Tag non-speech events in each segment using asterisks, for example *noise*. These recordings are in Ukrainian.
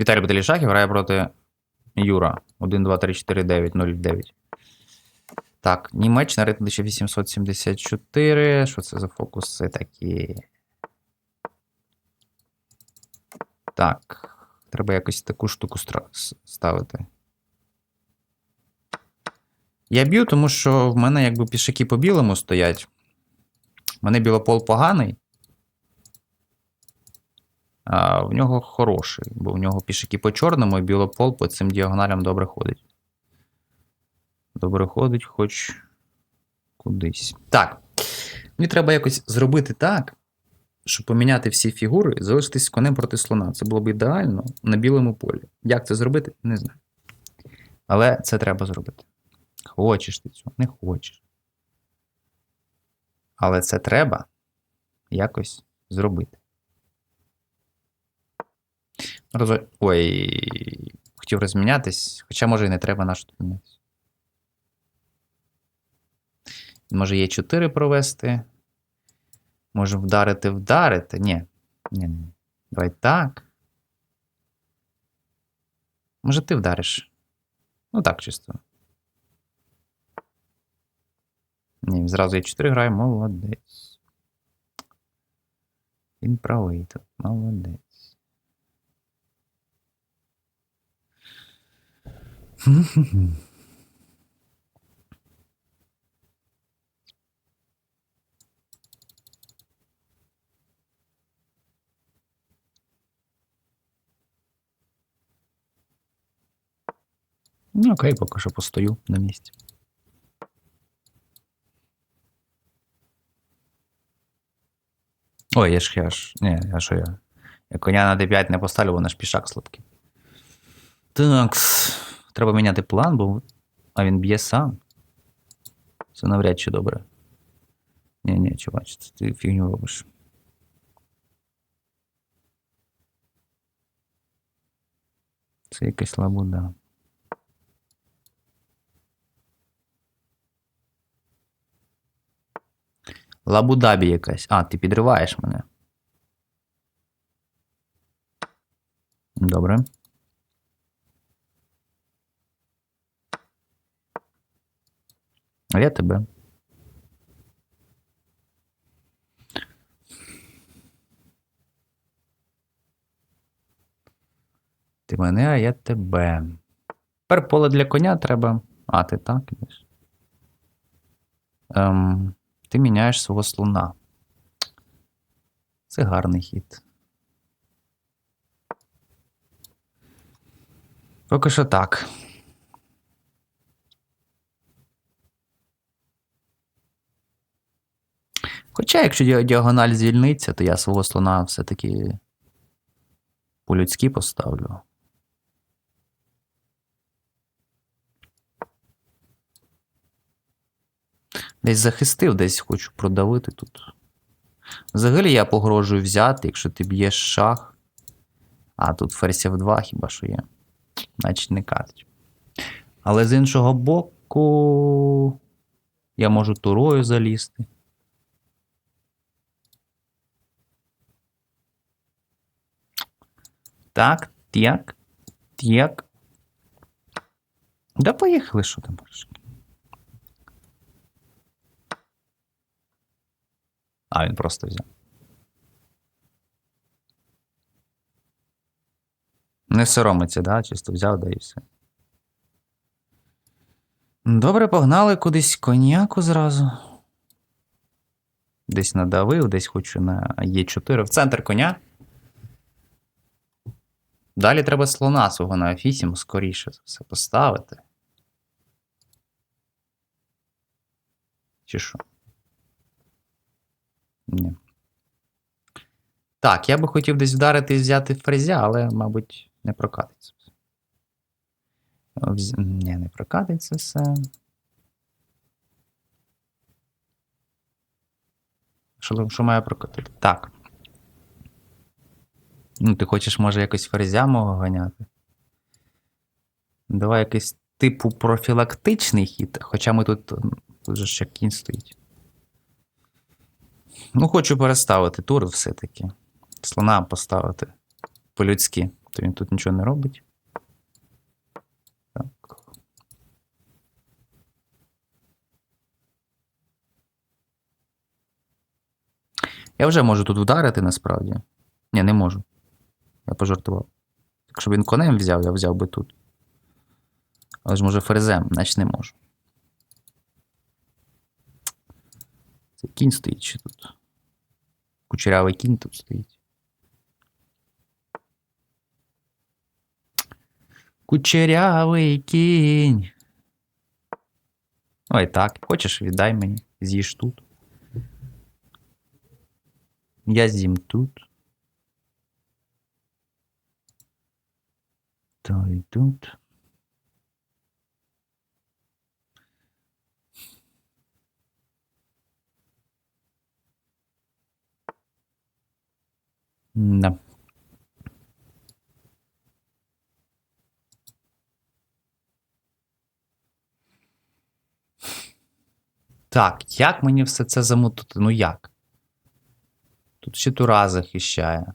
Віталій Баталішахів грає проти Юра. 1, 2, 3, 4, 9, 0, 9. Так, Німеччина рейтинг 1874. Що це за фокуси такі? Так. Треба якось таку штуку ставити. Я б'ю, тому що в мене якби пішаки по білому стоять. У мене білопол поганий. А в нього хороший, бо в нього пішаки по чорному і білопол по цим діагоналям добре ходить. Добре ходить, хоч кудись. Так. Мені треба якось зробити так, щоб поміняти всі фігури і залишитись конем проти слона. Це було б ідеально на білому полі. Як це зробити, не знаю. Але це треба зробити. Хочеш ти цього, не хочеш. Але це треба якось зробити. Роз... Ой, хотів розмінятись, хоча може і не треба на що тут мінятися. Може є 4 провести. Може вдарити, вдарити. Ні. Ні, ні. Давай так. Може, ти вдариш? Ну так, чисто. Ні, зразу я 4 граю, молодець. Він правий тут, молодець. Ну, окей, поки що постою на місці. Ой, я ж я ж. Ні, я що я. Я коня на d5 не поставлю, бо наш пішак слабкий. Так. Треба міняти план, бо. А він б'є сам. Це навряд чи добре. Ні, ні, чувач, це ти фігню робиш. Це якась лабуда. Лабудабі якась. А, ти підриваєш мене. Добре. А я тебе. Ти мене, а я тебе. Тепер поле для коня треба. А, ти так ідеш. Ем, ти міняєш свого слона. Це гарний хід. Поки що так. Хоча, якщо діагональ звільниться, то я свого слона все-таки по-людськи поставлю. Десь захистив, десь хочу продавити тут. Взагалі я погрожую взяти, якщо ти б'єш шах. А тут ферзь F2 хіба що є. Значить не катить. Але з іншого боку. Я можу турою залізти. Так, так, так. Да поїхали, що там можеш. А, він просто взяв. Не соромиться, да? Чисто взяв, да і все. Добре, погнали кудись коньяку зразу. Десь надавив, десь хочу на Е4. В центр коня. Далі треба слона свого на F8 скоріше за все поставити. Чи що? Ні. Так, я би хотів десь вдарити і взяти фрезя, але, мабуть, не прокатиться. Вз- Ні, не прокатиться все. Що, що має прокатити? Так. Ну, ти хочеш, може, якось ферзя ганяти? Давай якийсь типу профілактичний хід, хоча ми тут, тут же ще кінь стоїть. Ну, хочу переставити тур все-таки. Слона поставити по-людськи. Тобто він тут нічого не робить. Я вже можу тут вдарити насправді. Ні, не можу. Я пожартував. Якщо б він конем взяв, я взяв би тут. Але ж може ферзем, значить не можу. Це кінь стоїть чи тут? Кучерявий кінь тут стоїть. Кучерявий кінь. Ой, так. Хочеш, віддай мені. З'їж тут. Я з'їм тут. То і тут. Да. Так, як мені все це замутити? Ну як? Тут ще тура захищає.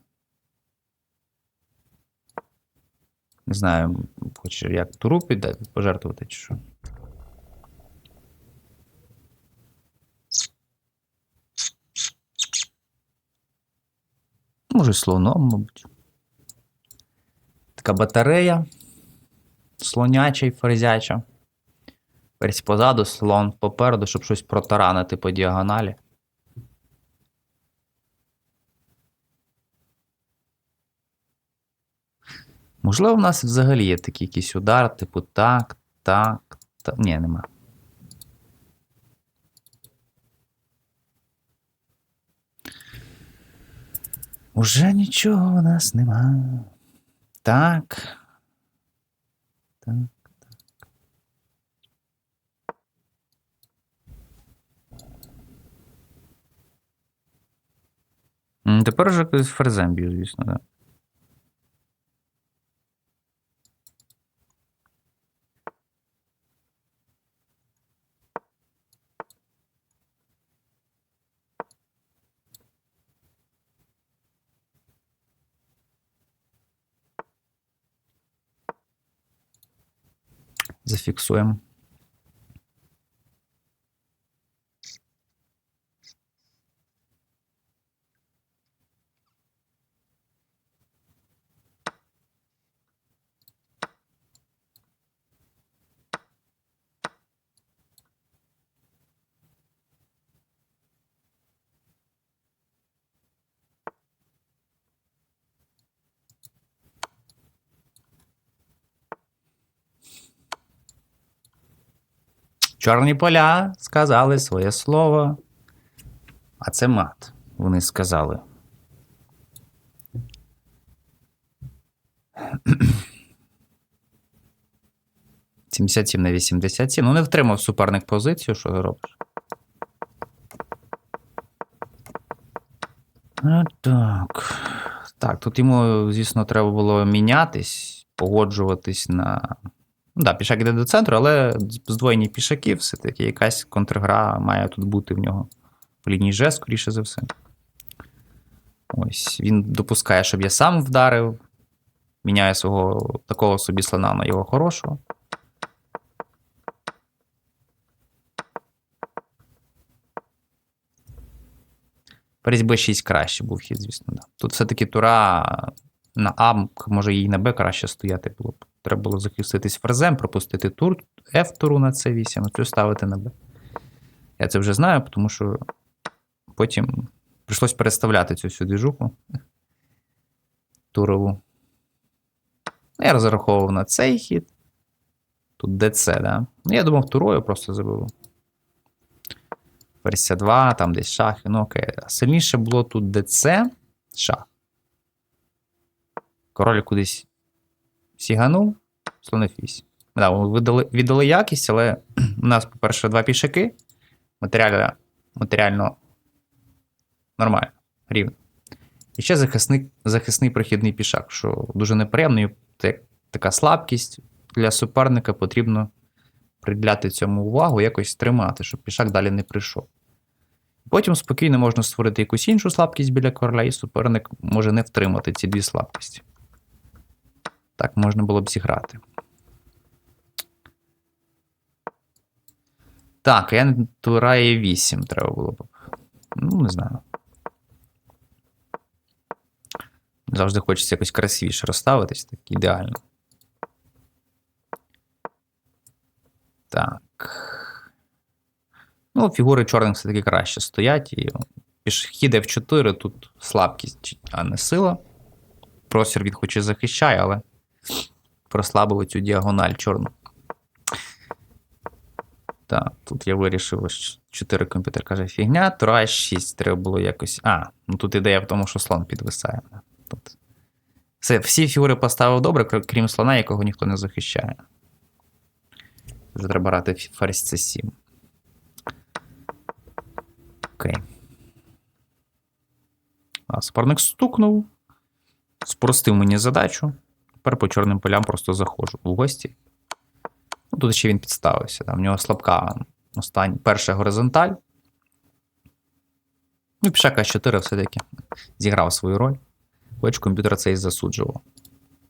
Не знаю, хоче як туру піде, пожертвувати чи що. Може, слоном, мабуть. Така батарея. Слоняча і ферзяча. Ферзь позаду, слон попереду, щоб щось протаранити по діагоналі. Можливо, в нас взагалі є такий якийсь удар, типу так, так, так. Ні, нема. Уже нічого у нас нема. Так. Так. Тепер вже з ферзем б'ю, звісно, так. Зафіксуємо. Чорні поля сказали своє слово. А це мат. Вони сказали. Сімдесят сім на 87. Ну, не втримав суперник позицію, що ти робиш? Так. Так, тут йому, звісно, треба було мінятись, погоджуватись на. Ну, да, пішак іде до центру, але здвоєні пішаки, все-таки якась контргра має тут бути в нього в лінії Ж, скоріше за все. Ось, він допускає, щоб я сам вдарив. Міняє свого такого собі слона на його хорошого. Ферзь Б6 краще був хід, звісно. Да. Тут все-таки тура на А, може і на Б краще стояти було б. Треба було захиститись ферзем, пропустити тур, F туру на С8, а цю ставити на Б. Я це вже знаю, тому що потім прийшлось переставляти цю всю двіжуху турову. Я розраховував на цей хід. Тут ДЦ, да? Ну, я думав, турою просто забив. Версія 2, там десь шахи. Ну окей. Сильніше було тут ДЦ, шах. Король кудись сіганув, слонив 8. Да, віддали, віддали якість, але *clears throat* у нас, по-перше, два пішаки. Матеріально, матеріально нормально, рівно. І ще захисний, захисний прохідний пішак, що дуже неприємно, і це така слабкість для суперника потрібно приділяти цьому увагу, якось тримати, щоб пішак далі не прийшов. Потім спокійно можна створити якусь іншу слабкість біля короля, і суперник може не втримати ці дві слабкості. Так можна було б зіграти. Так, я тура е 8 треба було б. Ну, не знаю. Завжди хочеться якось красивіше розставитись, так ідеально. Так. Ну, фігури чорних все-таки краще стоять. І пішохід F4 тут слабкість, а не сила. Просір він хоч і захищає, але прослабили цю діагональ чорну. Так, тут я вирішив, що 4 комп'ютер каже фігня, Тура 6 треба було якось. А, ну тут ідея в тому, що слон підвисає. Тут. Все, всі фігури поставив добре, крім слона, якого ніхто не захищає. Вже треба брати ферзь c7. Окей. А, суперник стукнув. Спростив мені задачу. Тепер по чорним полям просто заходжу в гості. Ну, тут ще він підставився. Там, в нього слабка остань... перша горизонталь. Ну, пішака 4 все-таки зіграв свою роль. Хоч комп'ютер це і засуджував.